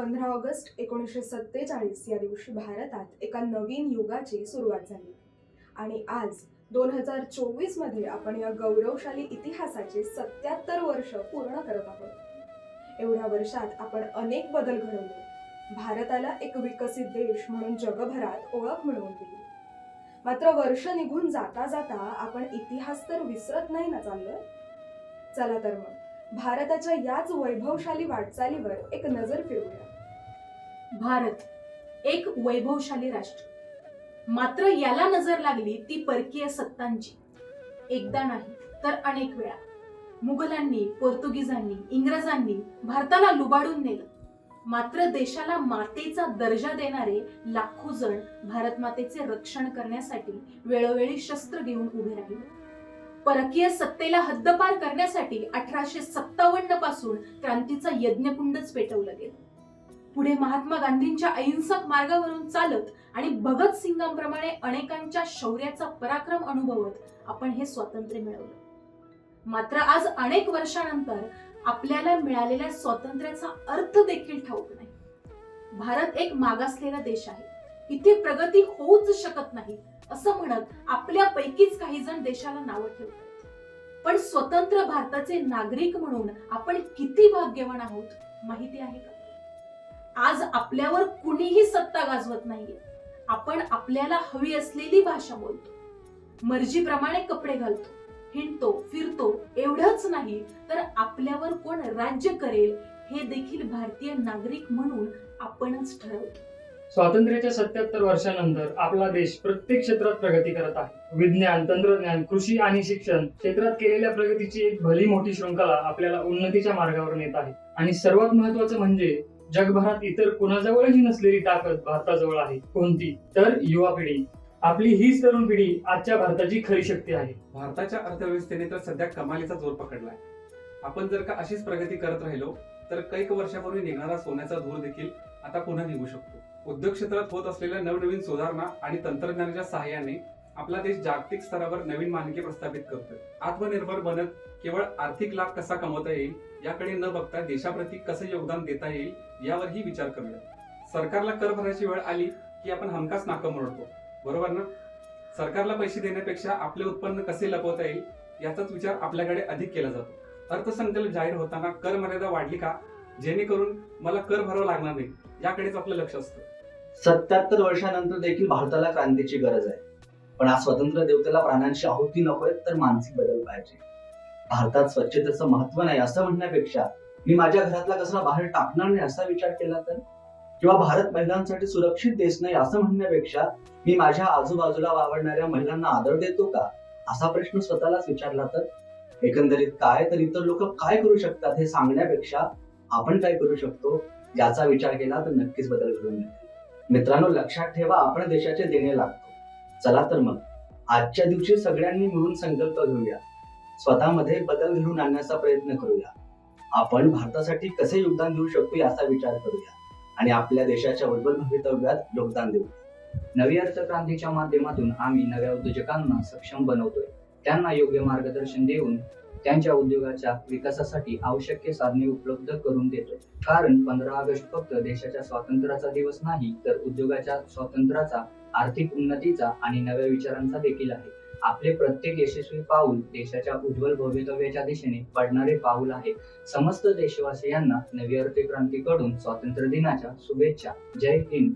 पंधरा ऑगस्ट एकोणीसशे सत्तेचाळीस या दिवशी भारतात एका नवीन युगाची सुरुवात झाली. आणि आज दोन हजार चोवीसमध्ये आपण या गौरवशाली इतिहासाचे सत्याहत्तर वर्ष पूर्ण करत आहोत. एवढ्या वर्षात आपण अनेक बदल घडवले. भारताला एक विकसित देश म्हणून जगभरात ओळख मिळवून दिली. मात्र वर्ष निघून जाता जाता आपण इतिहास तर विसरत नाही ना चाललं? चला तर मग. भारताच्या याच वैभवशाली वाटचालीवर एक नजर फिरवूया. भारत एक वैभवशाली राष्ट्र. मात्र याला नजर लागली ती परकीय सत्तांची. एकदा नाही तर अनेक वेळा. मुघलांनी पोर्तुगीजांनी इंग्रजांनी भारताला लुबाडून नेलं. मात्र देशाला मातेचा दर्जा देणारे लाखो जण भारत मातेचे रक्षण करण्यासाठी वेळोवेळी शस्त्र घेऊन उभे राहिले. परकीय सत्तेला हद्दपार करण्यासाठी अठराशे सत्तावन्नपासून क्रांतीचा यज्ञकुंडच पेटवलं गेलं. पुढे महात्मा गांधींच्या अहिंसक मार्गावरून चालत आणि भगत सिंगांप्रमाणे अनेकांच्या शौर्याचा पराक्रम अनुभवत आपण हे स्वातंत्र्य मिळवलं. मात्र आज अनेक वर्षानंतर आपल्याला मिळालेल्या स्वातंत्र्याचा अर्थ देखील ठाऊक नाही. भारत एक मागासलेला देश आहे. इथे प्रगती होऊच शकत नाही. असं म्हणत आपल्यापैकीच काही जण देशाला नावं ठेवतात. पण स्वतंत्र भारताचे नागरिक म्हणून आपण किती भाग्यवान आहोत माहिती आहे का? आज आपल्यावर कुणीही सत्ता गाजवत नाहीये. आपण आपल्याला हवी असलेली भाषा बोलतो. मर्जीप्रमाणे कपडे घालतो हिंडतो फिरतो एवढंच नाही तर आपल्यावर कोण राज्य करेल हे देखील भारतीय नागरिक म्हणून आपणच ठरवतो. स्वातंत्र्याच्या सत्याहत्तर वर्षानंतर आपला देश प्रत्येक क्षेत्रात प्रगती करत आहे. विज्ञान तंत्रज्ञान कृषी आणि शिक्षण क्षेत्रात केलेल्या प्रगतीची एक भली मोठी शृंखला आपल्याला उन्नतीच्या मार्गावर नेत आहे. आणि सर्वात महत्वाचं म्हणजे जगभरात इतर कुणाजवळही नसलेली ताकद भारताजवळ आहे. कोणती? तर युवा पिढी. आपली हीच तरुण पिढी आजच्या भारताची खरी शक्ती आहे. भारताच्या अर्थव्यवस्थेने तर सध्या कमालीचा जोर पकडलाय. आपण जर का अशीच प्रगती करत राहिलो तर कैक वर्षापूर्वी निघणारा सोन्याचा धूर देखील आता पुन्हा निघू शकतो. उद्योग क्षेत्रात होत असलेल्या नवनवीन सुधारणा आणि तंत्रज्ञानाच्या सहाय्याने आपला देश जागतिक स्तरावर नवीन मानके प्रस्थापित करतोय. आत्मनिर्भर बनत केवळ आर्थिक लाभ कसा कमवता येईल याकडे न बघता देशाप्रती कसं योगदान देता येईल यावरही विचार करूया. सरकारला कर भरायची वेळ आली की आपण हमखास नाकं मोडतो. बरोबर ना? सरकारला पैसे देण्यापेक्षा आपले उत्पन्न कसे लपवता येईल याचाच विचार आपल्याकडे अधिक केला जातो. अर्थसंकल्प जाहीर होताना कर मर्यादा वाढली का? जेणेकरून मला कर भरावा लागणार नाही. याकडेच आपलं लक्ष असतं. सत्याहत्तर वर्षानंतर देखील भारताला क्रांतीची गरज आहे. पण आज स्वतंत्र देवतेला प्राणांची आहुती नकोय तर मानसिक बदल पाहिजे. भारतात स्वच्छतेचं महत्त्व नाही असं म्हणण्यापेक्षा मी माझ्या घरातला कचरा बाहेर टाकणार नाही असा विचार केला तर? किंवा भारत महिलांसाठी सुरक्षित देश नाही असं म्हणण्यापेक्षा मी माझ्या आजूबाजूला वावरणाऱ्या महिलांना आदर देतो का? असा प्रश्न स्वतःलाच विचारला तर? एकंदरीत काय तर इतर लोक काय करू शकतात हे सांगण्यापेक्षा आपण काय करू शकतो? याचा विचार केला तर नक्कीच बदल घडून येईल. मित्रांनो लक्षात ठेवा आपण देशाचे देणे लागतो. चला तर मग आजच्या दिवशी सगळ्यांनी मिळून संकल्प घेऊया. स्वतःमध्ये बदल घडून आणण्याचा प्रयत्न करूया. आपण भारतासाठी कसे योगदान देऊ शकतो याचा विचार करूया. आणि आपल्या देशाच्या उज्ज्वल भवितव्यात योगदान देऊ. नवी अर्थक्रांतीच्या माध्यमातून आम्ही नव्या उद्योजकांना सक्षम बनवतोय. त्यांना योग्य मार्गदर्शन देऊन त्यांच्या उद्योगाच्या विकासासाठी आवश्यक साधने उपलब्ध करून देतो. कारण पंधरा ऑगस्ट फक्त देशाच्या स्वातंत्र्याचा दिवस नाही तर उद्योगाच्या स्वातंत्र्याचा आर्थिक उन्नतीचा आणि नव्या विचारांचा देखील आहे. आपले प्रत्येक यशस्वी पाऊल देशाच्या उज्ज्वल भवितव्याच्या दिशेने पडणारे पाऊल आहे. समस्त देशवासियांना नवी अर्थक्रांतीकडून स्वातंत्र्य दिनाच्या शुभेच्छा. जय हिंद.